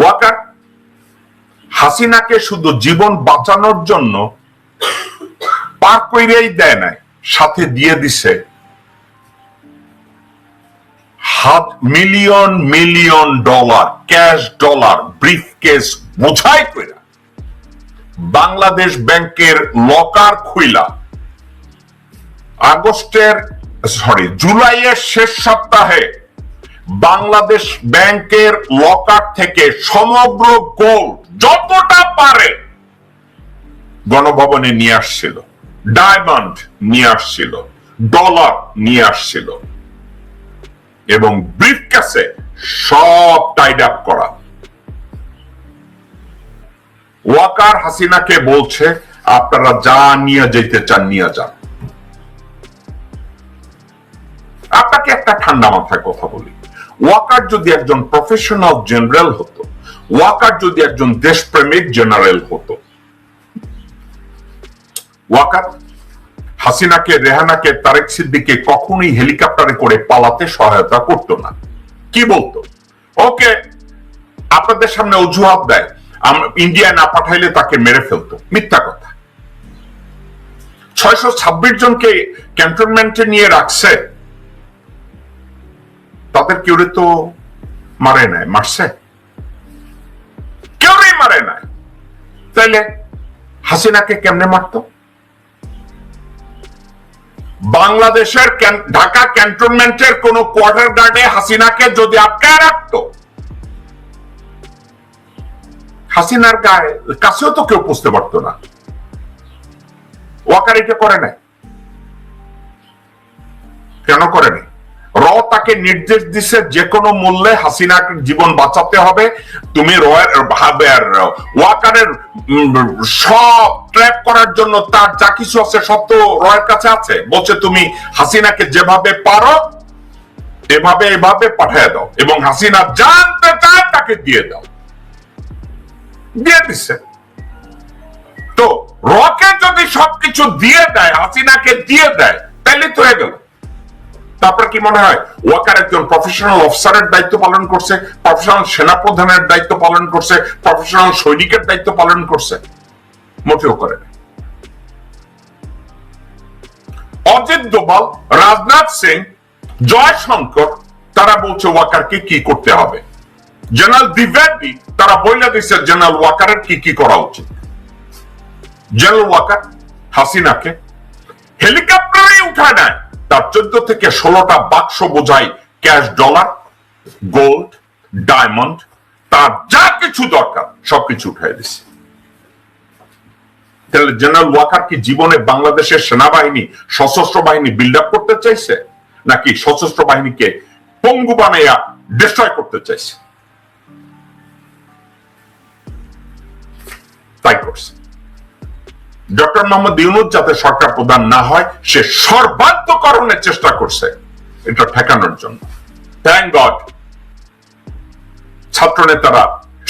ওয়াকার হাসিনাকে শুধু জীবন বাঁচানোর জন্য পার কইরেই দেয় নাই, সাথে দিয়ে দিছে হাত million million dollar, cash dollar briefcase বোঝাই কইরা। বাংলাদেশ ব্যাংকের লকার খুইলা। আগস্টের সরি জুলাইয়ের শেষ সপ্তাহে বাংলাদেশ ব্যাংকের লকার থেকে সমগ্র গোল্ড যতটা পারে গণভবনে নিয়ে আসছিল, ডায়মন্ড নিয়ে আসছিল, ডলার নিয়ে আসছিল, এবং ব্রিফ ক্যাসে সব টাইড আপ করা। ওয়াকার হাসিনাকে বলছে, আপনারা যা নিয়ে যেতে চান নিয়ে যান। আপনাকে একটা ঠান্ডা মাথায় কথা বলি। ওয়াকার যদি একজন প্রফেশনাল জেনারেল হতো, ওয়াকার যদি একজন দেশপ্রেমিক জেনারেল হতো, ওয়াকার হাসিনাকে, রেহানাকে, তারেক সিদ্দিকে কখনোই হেলিকপ্টারে করে পালাতে সহায়তা করতো না। কি বলতো? ওকে, আপনাদের সামনে অজুহাত দেয়। ইন্ডিয়ায় না পাঠাইলে তাকে মেরে ফেলতো। মিথ্যা কথা। ছয়শো ছাব্বিশ জনকে ক্যান্টনমেন্টে নিয়ে রাখছে। তাদের কেউ তো মারে নাই, মারছে? কেউই মারে নাই? তাইলে হাসিনাকে কেমনে মারতো? বাংলাদেশের ঢাকা ক্যান্টনমেন্টের কোন কোয়ার্টার গার্ডে হাসিনাকে যদি আটকায় রাখতো, হাসিনার গায়ে কাছেও তো কেউ পুষতে পারতো না। ওয়াকার এটা করে নাই? কেন করে নাই? র তাকে নির্দেশ দিছে যে কোনো মূল্যে হাসিনার জীবন বাঁচাতে হবে। তুমি ওয়াকারের সব ট্র্যাপ করার জন্য তার যা কিছু আছে সব তো রয়ের কাছে আছে। বলছে, তুমি হাসিনাকে যেভাবে পারো, এভাবে এভাবে পাঠিয়ে দাও এবং হাসিনা জানতে চায় তাকে দিয়ে দাও। দিয়ে দিচ্ছে তো রকে যদি সবকিছু দিয়ে দেয়, হাসিনাকে দিয়ে দেয় তাহলে তো হয়ে গেল। তারপর কি মনে হয়? ওয়াকার একজন প্রফেশনাল অফিসারের দায়িত্ব পালন করছে প্রফেশনাল সেনাপ্রধানের দায়িত্ব পালন করছে প্রফেশনাল সৈনিকের দায়িত্ব পালন করছে। মোটেও করে অজিত দোবাল রাজনাথ সিং, জয়শঙ্কর, তারা বলছে ওয়াকারকে কি করতে হবে। জেনারেল দ্বিবেদী, তারা বইলে দিচ্ছে জেনারেল ওয়াকারের কি কি করা উচিত। জেনারেল ওয়াকার হাসিনাকে হেলিকপ্টারে উঠায় নেয় তার চোদ্দ থেকে ষোলোটা বাক্স বোঝাই ক্যাশ ডলার, গোল্ড, ডায়মন্ড, তার যা কিছু দরকার, সবকিছু উঠাই দিছে। তাহলে জেনারেল ওয়াকার কি জীবনে বাংলাদেশের সেনাবাহিনী, সশস্ত্র বাহিনী বিল্ড আপ করতে চাইছে? নাকি সশস্ত্র বাহিনীকে পঙ্গু বানাইয়া ডিস্ট্রয় করতে চাইছে? তাই করছে। ডক্টর মোহাম্মদ ইউনুস যাতে সরকার প্রধান না হয়, সে সর্বান্তকরণের চেষ্টা করছে এটা ঠেকানোর জন্য। থ্যাংক গড ছাত্র নেতারা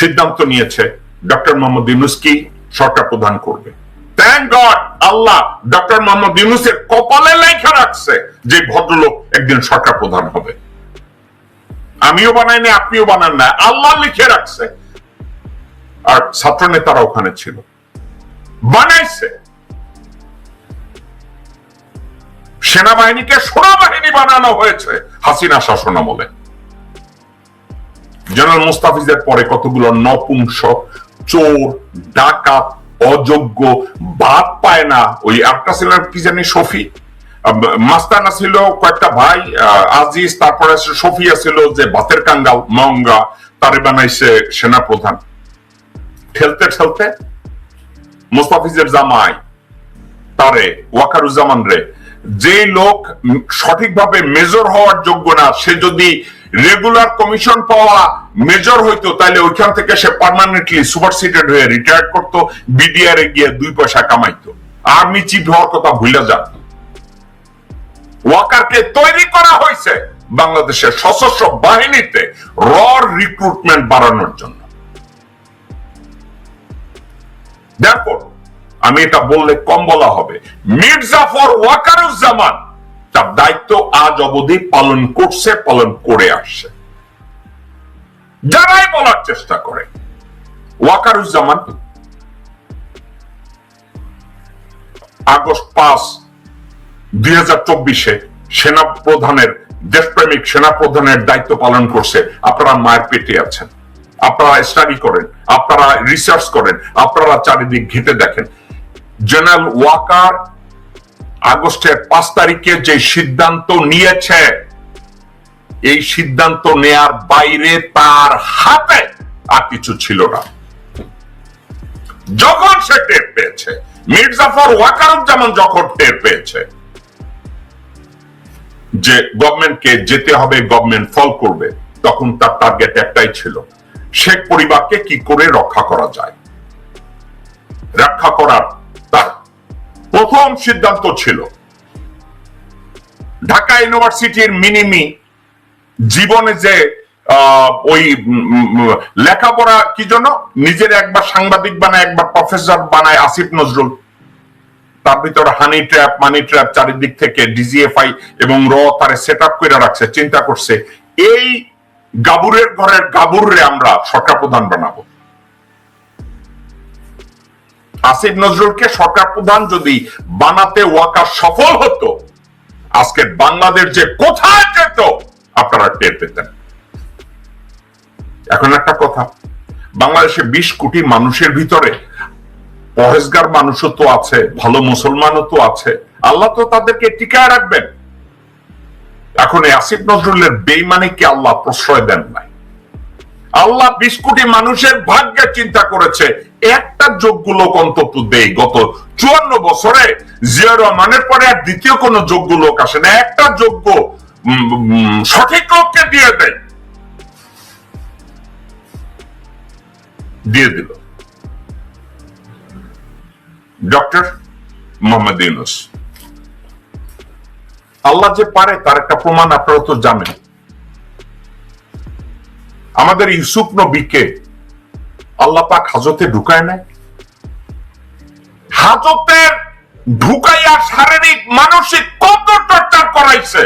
সিদ্ধান্ত নিয়েছে ডক্টর মোহাম্মদ ইউনুস কি সরকার প্রধান করবে। Thank God Allah doctor Mohammad ইউনুসের কপালে লেখা রাখছে যে ভদ্রলোক একদিন সরকার প্রধান হবে। আমিও বানাই না আপনিও বানান না আল্লাহ লিখে রাখছে। আর ছাত্র নেতারা ওখানে ছিল। বানাইছে। সেনাবাহিনীকে সোনাবাহিনী বানানো হয়েছে হাসিনা শাসন আমলে জেনারেল মুস্তাফিজের পরে কতগুলো নপুংসক চোর, ডাকাত, অযোগ্য, বাদ পায় না। ওই একটা ছিল কি জানি শফি। মাস্তানা ছিল কয়েকটা ভাই আজিজ, তারপরে সফিয়া ছিল যে বাতের কাঙ্গাল, মঙ্গা, তারে বানাইছে সেনা প্রধান ঠেলতে ঠেলতে মুস্তাফিজের জামাই, তারে, ওয়াকারুজ্জামান রে যে লোক সঠিকভাবে মেজর হওয়ার যোগ্য না, সে যদি রেগুলার কমিশন পাওয়া মেজর হইতো তাহলে ওইখান থেকে সে পার্মানেন্টলি সুপারসিডেড হয়ে রিটায়ার করতো বিডিআর এ গিয়ে দুই পয়সা কামাইতো। আর্মি চিফ হওয়ার কথা ভুলে যান ওয়াকারকে তৈরি করা হয়েছে বাংলাদেশের সশস্ত্র বাহিনীতে র রিক্রুটমেন্ট বাড়ানোর জন্য। দেখো আমি এটা বললে কম বলা হবে। মির্জাফর ওয়াকারুজ্জামান, তার দায়িত্ব আজ অবধি পালন করছে, পালন করে আসছে। যারাই বলার চেষ্টা করে, ওয়াকারুজ্জামান, আগস্ট পাঁচ, দুই হাজার চব্বিশে সেনা প্রধানের দেশপ্রেমিক সেনা প্রধানের দায়িত্ব পালন করছে। আপনারা মায়ের পেটে আছেন। আপনারা স্টাডি করেন, আপনারা রিসার্চ করেন, আপনারা চারিদিক ঘেটে দেখেন। জেনারেল ওয়াকার আগস্টের পাঁচ তারিখে যে সিদ্ধান্ত নিয়েছে, এই সিদ্ধান্ত নেয়ার বাইরে তার হাতে আর কিছু ছিল না। যখন সে টের পেয়েছে, মির্জাফর ওয়াকারুজ্জামান যখন টের পেয়েছে যে গভর্নমেন্টকে যেতে হবে গভর্নমেন্ট ফল করবে, তখন তার টার্গেট একটাই ছিল। শেখ পরিবারকে কি করে রক্ষা করা যায়? রক্ষা করার তার প্রথম সিদ্ধান্ত ছিল ঢাকা ইউনিভার্সিটির মিনিমি জীবনে যে ওই লেখাপড়া কি জন্য? নিজের একবার সাংবাদিক বানায়, একবার প্রফেসর বানায় আসিফ নজরুল। তার ভিতরে হানি ট্র্যাপ, মানি ট্র্যাপ চারিদিক থেকে ডিজিএফআই এবং র তারে সেট আপ করে রাখছে, চিন্তা করছে। এই গাবুরের ঘরের গাবুরে আমরা সরকার প্রধান বানাবো। আসিফ নজরুলকে সরকার প্রধান যদি বানাতে ওয়াকার সফল হতো আজকের বাংলাদেশ যে কোথায় যেত, আপনারা টের পেতেন। এখন একটা কথা, বাংলাদেশে বিশ কোটি মানুষের ভিতরে পরেজগার মানুষও তো আছে, ভালো মুসলমানও তো আছে। আল্লাহ তো তাদেরকে টিকায় রাখবেন। এখন এই আসিফ নজরুলের বেইমানিকে আল্লাহ প্রশ্রয় দেন নাই? আল্লাহ বিশ কোটি মানুষের ভাগ্যে চিন্তা করেছে, একটা যোগ্য লোক অন্তত দেই। গত চুয়ান্ন বছরে জিয়া রহমানের পরে আর দ্বিতীয় কোন যোগ্য লোক আসে না, একটা যোগ্য সঠিক লোককে দিয়ে দেয় দিয়ে দিল। ডক্টর মোহাম্মদ ইউনুস। আল্লাহ যে পারে, তার একটা প্রমাণ আপনারা তো জানেন। আমাদের ইউসুফ নবীকে আল্লাহ পাক হাজতে ঢুকায় নাই। হাজতের ঢুকাইয়া শারীরিক, মানসিক কত টর্চার করাইছে।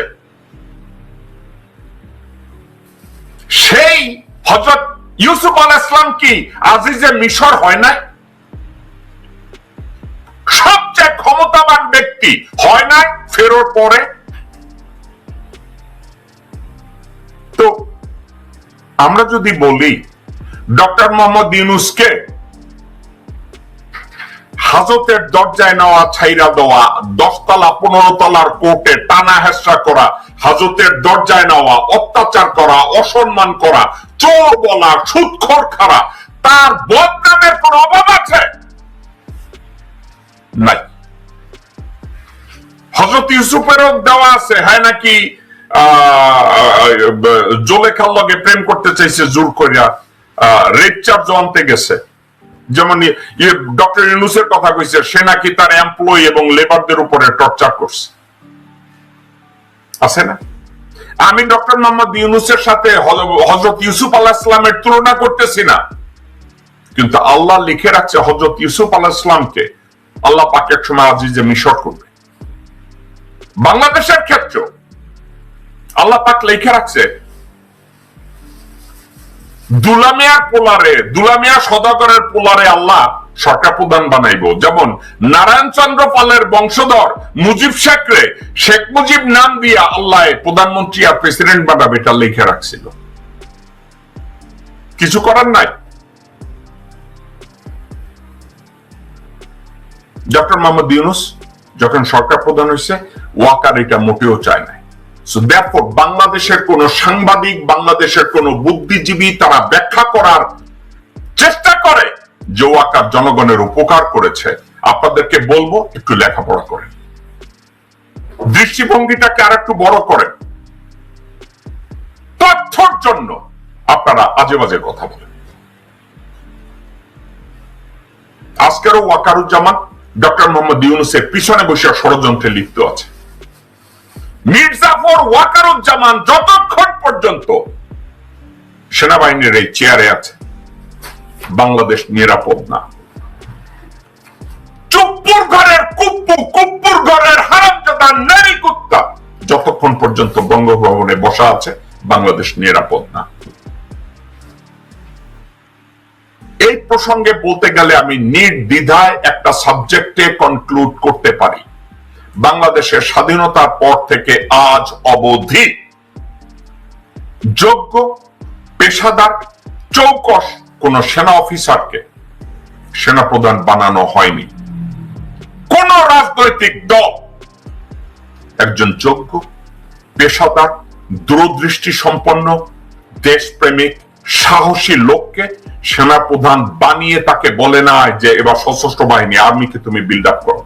সেই হজরত ইউসুফ আল ইসলাম কি আজিজে মিশর হয় নাই? সবচেয়ে ক্ষমতাবান ব্যক্তি হয় নাই, ফেরোর পরে? তো আমরা যদি বলি, ডক্টর মোহাম্মদ ইউনুসকে হাজতের দরজায় নেওয়া, ছাইরা দেওয়া, দশতলা পনেরো তলার কোর্টে টানা হেসরা করা, হাজতের দরজায় নেওয়া, অত্যাচার করা, অসম্মান করা, চোর বলা, সুৎখর খারা, তার বদনামের কোন অভাব আছে? নাই। হজরত ইউসুফেরও দেওয়া আছে হ্যাঁ নাকি? জোলেখার লগে প্রেম করতে চাইছে জোর করিয়া রেপ চার্জ আনতে গেছে। যেমন ডক্টর ইউনুসের কথা কইছে, সে নাকি তার এমপ্লয়ি এবং লেবারদের উপরে টর্চার করছে। আছে না? আমি ডক্টর মোহাম্মদ ইউনুসের সাথে হজরত ইউসুফ আল্লাহ ইসলামের তুলনা করতেছি না। কিন্তু আল্লাহ লিখে রাখছে হজরত ইউসুফ আল্লাহ ইসলামকে, আল্লাহ পাকের সময় আজিজে মিশর করবে। বাংলাদেশের ক্ষেত্র আল্লাহ পাক লিখে রাখছে দুলামিয়ার পোলারে, দুলামিয়া সদাগরের পোলারে আল্লাহ সরকার প্রধান বানাইব। যেমন নারায়ণ চন্দ্র পালের বংশধর মুজিব শেখরে, শেখ মুজিব নাম দিয়া আল্লাহ প্রধানমন্ত্রী আর প্রেসিডেন্ট বানাবে এটা লিখে রাখছিল। কিছু করার নাই? ডক্টর মোহাম্মদ ইউনুস যখন সরকার প্রধান হয়েছে ওয়াকার এটা মোটেও চায় নাই। দ্যারফোর বাংলাদেশের কোন সাংবাদিক, বাংলাদেশের কোন বুদ্ধিজীবী তারা ব্যাখ্যা করার চেষ্টা করে যে ওয়াকার জনগণের উপকার করেছে। আপনাদেরকে বলব, একটু লেখাপড়া করেন। দৃষ্টিভঙ্গিটাকে আর একটু বড় করেন। তথ্যর জন্য আপনারা আজে বাজে কথা বলেন। আজকেরও ওয়াকারুজ্জামান, ডক্টর মোহাম্মদ ইউনুসের পিছনে বসে ষড়যন্ত্রে লিপ্ত আছে। মির্জাফর ওয়াকারুজ্জামান যতক্ষণ পর্যন্ত সেনাবাহিনীর এই চেয়ারে আছে, বাংলাদেশ নিরাপদ না। চুপ্পুর ঘরের কুপ্পু, কুপ্পুর ঘরের হারামজাদা নারী কুত্তা যতক্ষণ পর্যন্ত বঙ্গভবনে বসা আছে, বাংলাদেশ নিরাপদ না। এই প্রসঙ্গে বলতে গেলে আমি নির্দ্বিধায় একটা সাবজেক্টে কনক্লুড করতে পারি। বাংলাদেশের স্বাধীনতার পর থেকে আজ অবধি যোগ্য, পেশাদার, চৌকস কোন সেনা অফিসারকে সেনাপ্রধান বানানো হয়নি। কোন রাজনৈতিক দল একজন যোগ্য, পেশাদার দূরদৃষ্টি সম্পন্ন দেশপ্রেমিক, সাহসী লোককে সেনাপ্রধান বানিয়ে তাকে বলে না যে এবার সশস্ত্র বাহিনী, আর্মিকে তুমি বিল্ড আপ করো।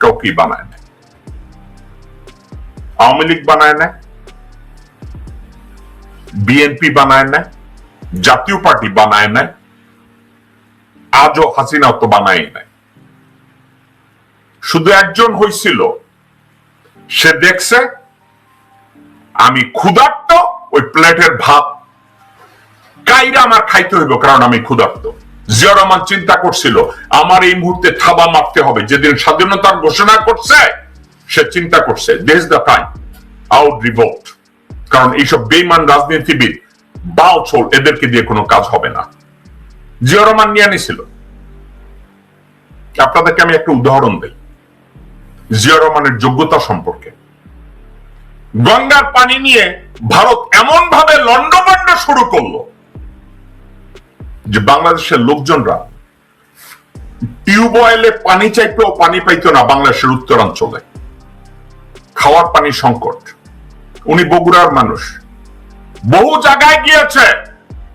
কাউকেই বানায় না আওয়ামী লীগ বানায় না বিএনপি বানায় না জাতীয় পার্টি বানায় না আজও হাসিনা তো বানায় নাই। শুধু একজন হয়েছিল সে দেখছে, আমি ক্ষুধার্ত, ওই প্লেটের ভাত কাইরা আমার খাইতে হইব, কারণ আমি ক্ষুধার্ত। জিয়া রহমান চিন্তা করছিল, আমার এই মুহূর্তে থাবা মারতে হবে, যেদিন স্বাধীনতার ঘোষণা করছে সে চিন্তা করছে দেশ দ্য টাইম আউট রিভোল্ট কারণ এইসব বেইমান রাজনীতিবিদ বাউছল এদেরকে দিয়ে কোনো কাজ হবে না। জিয়া রহমান নিয়ে নিছিল আপনাদেরকে আমি একটা উদাহরণ দিই। জিয়া রহমানের যোগ্যতা সম্পর্কে। গঙ্গার পানি নিয়ে ভারত এমন ভাবে লন্ডভন্ড শুরু করল যে বাংলাদেশের লোকজনরা টিউবওয়েলে পানি চাইতেও পানি পাইতো না বাংলাদেশের উত্তরাঞ্চলে। খাওয়ার পানি সংকট। উনি বগুড়ার মানুষ। বহু জায়গায় গিয়েছে,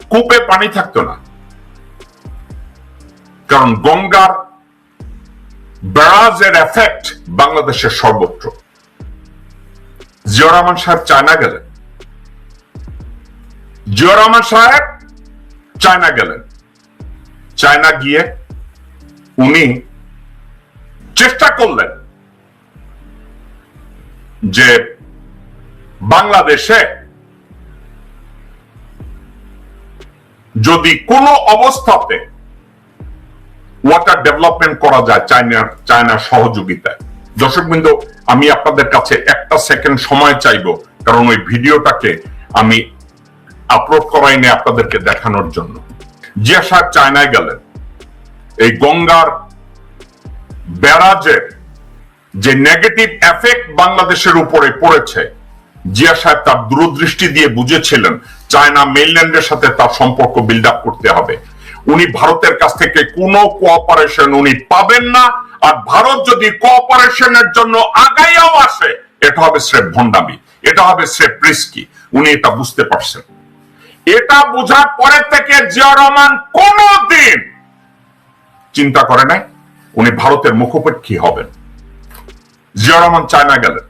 কূপে পানি থাকতো না। কারণ গঙ্গার ব্যারাজের এফেক্ট বাংলাদেশের সর্বত্র। জিয়া রহমান সাহেব চায়না গেলেন। জিয়া রহমান সাহেব চায়না গেলেন। চায়না গিয়ে উনি চেষ্টা করলেন যে বাংলাদেশে যদি কোনো অবস্থাতে ওয়াটার ডেভেলপমেন্ট করা যায় চায়নার চায়নার সহযোগিতায়। দর্শক বিন্দু, আমি আপনাদের কাছে একটা সেকেন্ড সময় চাইব, কারণ ওই ভিডিওটাকে আমি আপলোড করাইনি আপনাদেরকে দেখানোর জন্য। জিয়া সাহেব চায়নায় গেলেন, এই গঙ্গার ব্যারাজের যে নেগেটিভ এফেক্ট বাংলাদেশের উপরে পড়েছে। জিয়া সাহেব তার দূরদৃষ্টি দিয়ে বুঝেছিলেন, চায়না মেইনল্যান্ডের সাথে তার সম্পর্ক বিল্ড আপ করতে হবে। উনি ভারতের কাছ থেকে কোনো কোঅপারেশন উনি পাবেন না, আর ভারত যদি কোঅপারেশনের জন্য আগাইয়াও আসে, এটা হবে স্রেফ ভণ্ডামি, এটা হবে স্রেফ রিস্কি উনি এটা বুঝতে পারছেন। এটা বোঝার পরে থেকে জিয়া রহমান কোনদিন চিন্তা করে নাই, উনি ভারতের মুখোপেক্ষী হবেন। জিয়া রহমান চায়না গেলেন।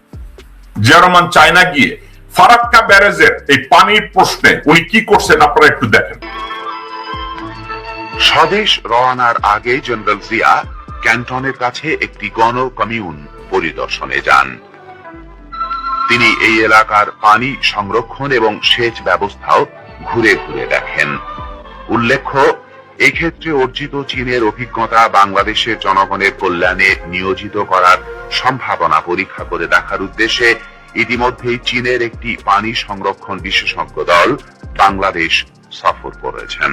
জিয়া রহমান চায়না গিয়ে ফারাক্কা ব্যারেজের এই পানির প্রশ্নে উনি কি করছেন আপনারা একটু দেখেন। স্বদেশ রওয়ানার আগে জেনারেল জিয়া ক্যান্টনের কাছে একটি গণ কমিউন পরিদর্শনে যান। তিনি এই এলাকার পানি সংরক্ষণ এবং সেচ ব্যবস্থাও ঘুরে ঘুরে দেখেন। উল্লেখ্য, এক্ষেত্রে অর্জিত চীনের অভিজ্ঞতা বাংলাদেশের জনগণের কল্যাণে নিয়োজিত করার সম্ভাবনা পরীক্ষা করে দেখার উদ্দেশ্যে ইতিমধ্যেই চীনের একটি পানি সংরক্ষণ বিশেষজ্ঞ দল বাংলাদেশ সফর করেছেন।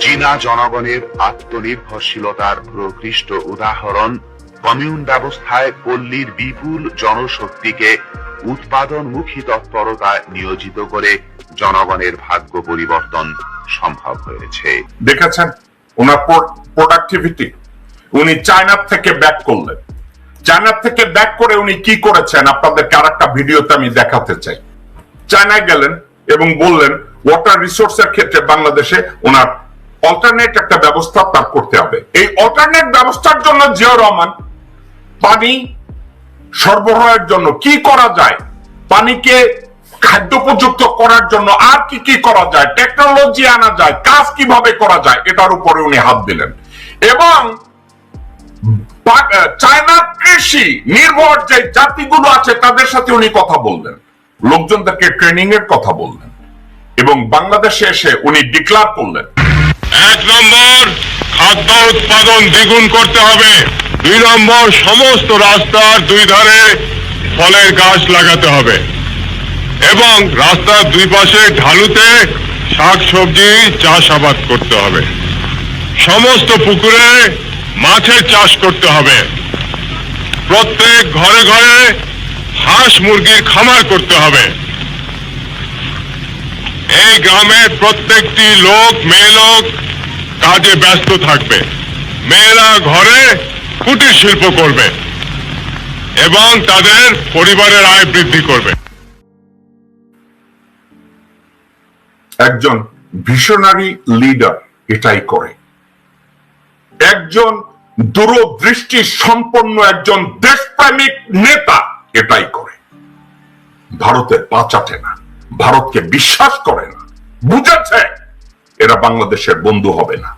চীনা জনগণের আত্মনির্ভরশীলতার প্রকৃষ্ট উদাহরণ, কমিউন ব্যবস্থায় পল্লীর বিপুল জনশক্তিকে উৎপাদনমুখী তৎপরতায় নিয়োজিত করে জনগণের ভাগ্য পরিবর্তন সম্ভব হয়েছে। দেখেছেন, ওনার প্রোডাক্টিভিটি উনি চায়নার থেকে ব্যাক করলেন। চায়নার থেকে ব্যাক করে উনি কি করেছেন? আপনাদেরকে আর একটা ভিডিওতে আমি দেখাতে চাই। চায়নায় গেলেন এবং বললেন ওয়াটার রিসোর্সের ক্ষেত্রে বাংলাদেশে ওনার অল্টারনেট একটা ব্যবস্থা তার করতে হবে। এই অল্টারনেট ব্যবস্থার জন্য জিয়া রহমান পানি সরবরাহের জন্য কি করা যায়? পানিকে খাদ্য উপযুক্ত করার জন্য আর কি কি করা যায়? টেকনোলজি আনা যায়, কাজ কীভাবে করা যায়? এটার উপরে উনি হাত দিলেন। এবং চায়নার কৃষি নির্ভর যে জাতিগুলো আছে, তাদের সাথে উনি কথা বললেন। লোকজনদেরকে ট্রেনিং এর কথা বললেন। এবং বাংলাদেশে এসে উনি ডিক্লার করলেন। এক নম্বর, খাদ্য উৎপাদন দ্বিগুণ করতে হবে। দুই নম্বর, সমস্ত রাস্তার দুই ধারে ফলের গাছ লাগাতে হবে। এবং রাস্তার দুই পাশে ঢালুতে শাকসবজি চাষাবাদ করতে হবে। সমস্ত পুকুরে মাছের চাষ করতে হবে। প্রত্যেক ঘরে ঘরে হাঁস মুরগির খামার করতে হবে। এই গ্রামের প্রত্যেকটি লোক, মেয়ে লোক কাজে ব্যস্ত থাকবে। মেয়েরা ঘরে কুটির শিল্প করবে এবং তাদের পরিবারের আয় বৃদ্ধি করবে। একজন ভিশনারি লিডার এটাই করে। একজন দূরদৃষ্টি সম্পন্ন একজন দেশপ্রেমিক নেতা এটাই করে। ভারতের পাচাটে না, ভারতকে বিশ্বাস করে না, বুঝেছে? এরা বাংলাদেশের বন্ধু হবে না।